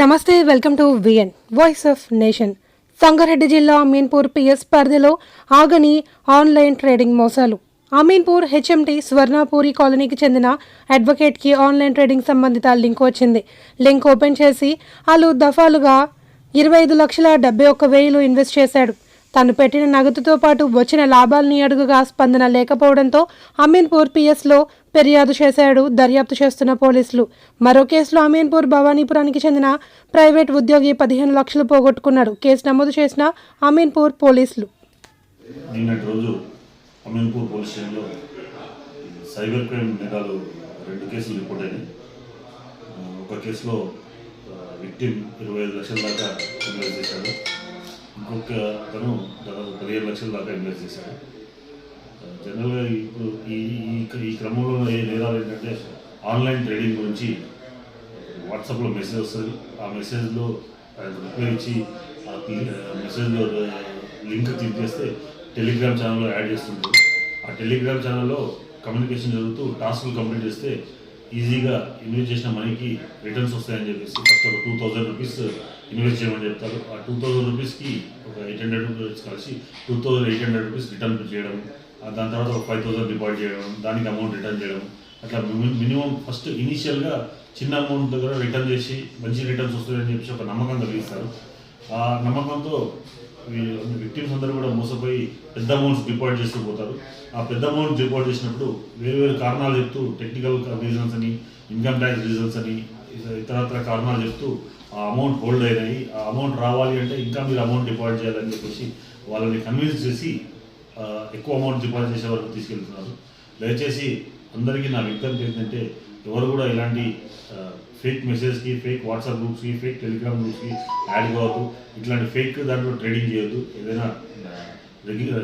నమస్తే welcome to VN voice of nation Sangareddy జిల్లా Ameenpur PS పరిధిలో ఆగని ఆన్లైన్ ట్రేడింగ్ మోసాలు. అమీన్పూర్ హెచ్ఎంటీ స్వర్ణాపూరి కాలనీకి చెందిన అడ్వకేట్కి ఆన్లైన్ ట్రేడింగ్ సంబంధిత లింక్ వచ్చింది. లింక్ ఓపెన్ చేసి వాళ్ళు దఫాలుగా ఇరవై ఐదు లక్షల డెబ్బై ఒక్క వేలు ఇన్వెస్ట్ చేశాడు. తను పెట్టిన నగదుతో పాటు వచ్చిన లాభాలని అడుగుగా స్పందన లేకపోవడంతో అమీన్పూర్ పిఎస్లో ఫిర్యాదు చేశాడు దర్యాప్తు చేస్తున్న పోలీసులు. మరో కేసులో అమీన్పూర్ భవానీపురానికి చెందిన ప్రైవేట్ ఉద్యోగి పదిహేను లక్షలు పోగొట్టుకున్నాడు. కేసు నమోదు చేసిన అమీన్పూర్ పోలీసులు. నిన్నటి రోజు అమీన్పూర్ పోలీస్ స్టేషన్లో సైబర్ క్రైమ్ నేరాలు రెండు కేసులు రిపోర్ట్ అయినాయి. ఒక కేసులో విక్టిమ్ ఇరవై ఐదు లక్షల దాకా చేశాడు. ఇంకొక తను దాదాపు పదిహేను లక్షల దాకా ఇన్వెస్ట్ చేశాడు. జనరల్గా ఇప్పుడు ఈ ఈ ఈ క్రమంలో ఏ నేరాలు ఏంటంటే ఆన్లైన్ ట్రేడింగ్ గురించి వాట్సాప్లో మెసేజ్ వస్తుంది. ఆ మెసేజ్లో రిప్లై ఇచ్చి ఆ మెసేజ్లో లింక్ క్లిక్ చేస్తే టెలిగ్రామ్ ఛానల్లో యాడ్ చేస్తుంటారు ఆ టెలిగ్రామ్ ఛానల్లో కమ్యూనికేషన్ జరుగుతూ టాస్క్లు కంప్లీట్ చేస్తే ఈజీగా ఇన్వెస్ట్ చేసిన మనీకి రిటర్న్స్ వస్తాయని చెప్పేసి ఫస్ట్ ఒక టూ థౌజండ్ రూపీస్ ఇన్వెస్ట్ చేయమని చెప్తారు. ఆ టూ థౌజండ్ రూపీస్కి ఒక ఎయిట్ హండ్రెడ్ రూపీస్ కలిసి two thousand eight hundred rupees return చేయడం దాని తర్వాత ఒక ఫైవ్ థౌసండ్ డిపాజిట్ చేయడం దానికి అమౌంట్ రిటర్న్ చేయడం అట్లా మినిమం ఫస్ట్ ఇనీషియల్గా చిన్న అమౌంట్ దగ్గర రిటర్న్ చేసి మంచి రిటర్న్స్ వస్తాయని చెప్పేసి ఒక నమ్మకం కలిగిస్తారు. ఆ నమ్మకంతో విక్టిమ్స్ అందరూ కూడా మోసపోయి పెద్ద అమౌంట్స్ డిపాజిట్ చేస్తూ పోతారు. ఆ పెద్ద అమౌంట్ డిపాజిట్ చేసినప్పుడు వేరు వేరు కారణాలు చెప్తూ టెక్నికల్ రీజన్స్ అని ఇన్కమ్ ట్యాక్స్ రీజన్స్ అని ఇతర- ఇతరత్ర కారణాలు చెప్తూ ఆ అమౌంట్ హోల్డ్ అయినాయి. ఆ అమౌంట్ రావాలి అంటే ఇంకా మీరు అమౌంట్ డిపాజిట్ చేయాలని చెప్పేసి వాళ్ళని కన్విన్స్ చేసి ఎక్కువ అమౌంట్ డిపాజిట్ చేసే వరకు తీసుకెళ్తున్నారు. దయచేసి అందరికీ నా విజ్ఞప్తి ఏంటంటే ఎవరు కూడా ఇలాంటి ఫేక్ మెసేజ్కి ఫేక్ వాట్సాప్ గ్రూప్స్కి ఫేక్ టెలిగ్రామ్ గ్రూప్స్కి యాడ్ కావద్దు. ఇట్లాంటి ఫేక్ దాంట్లో ట్రేడింగ్ చేయొద్దు. ఏదైనా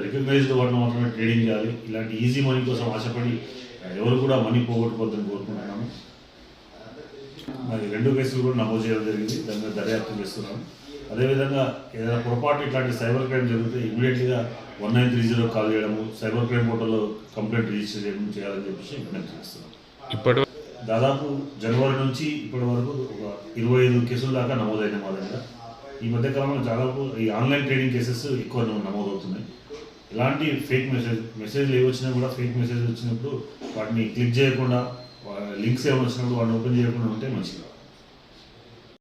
రికగ్నైజ్డ్ వాటిని మాత్రమే ట్రేడింగ్ చేయాలి. ఇలాంటి ఈజీ మనీ కోసం ఆశపడి ఎవరు కూడా మనీ పోగొట్టుకోవద్దని కోరుకుంటున్నాము మరి రెండు కేసులు కూడా నమోదు చేయడం జరిగింది. దాని మీద దర్యాప్తు చేస్తున్నాము అదేవిధంగా ఏదైనా పొరపాటు ఇట్లాంటి సైబర్ క్రైమ్ జరిగితే ఇమీడియట్గా one nine three zero call చేయడము సైబర్ క్రైమ్ పోర్టల్లో కంప్లైంట్ రిజిస్టర్ చేయడం చేయాలని చెప్పేసి విజ్ఞప్తి చేస్తున్నాం. ఇప్పటి దాదాపు జనవరి నుంచి ఇప్పటి వరకు ఒక ఇరవై ఐదు కేసుల దాకా నమోదైన మా దగ్గర. ఈ మధ్య కాలంలో దాదాపు ఈ ఆన్లైన్ ట్రేడింగ్ కేసెస్ ఎక్కువ నమోదవుతున్నాయి. ఇలాంటి ఫేక్ మెసేజ్ మెసేజ్లు ఏవి వచ్చినా కూడా ఫేక్ మెసేజ్ వచ్చినప్పుడు వాటిని క్లిక్ చేయకుండా లింక్స్ ఏమైనా వచ్చినప్పుడు వాటిని ఓపెన్ చేయకుండా ఉంటే మంచిది.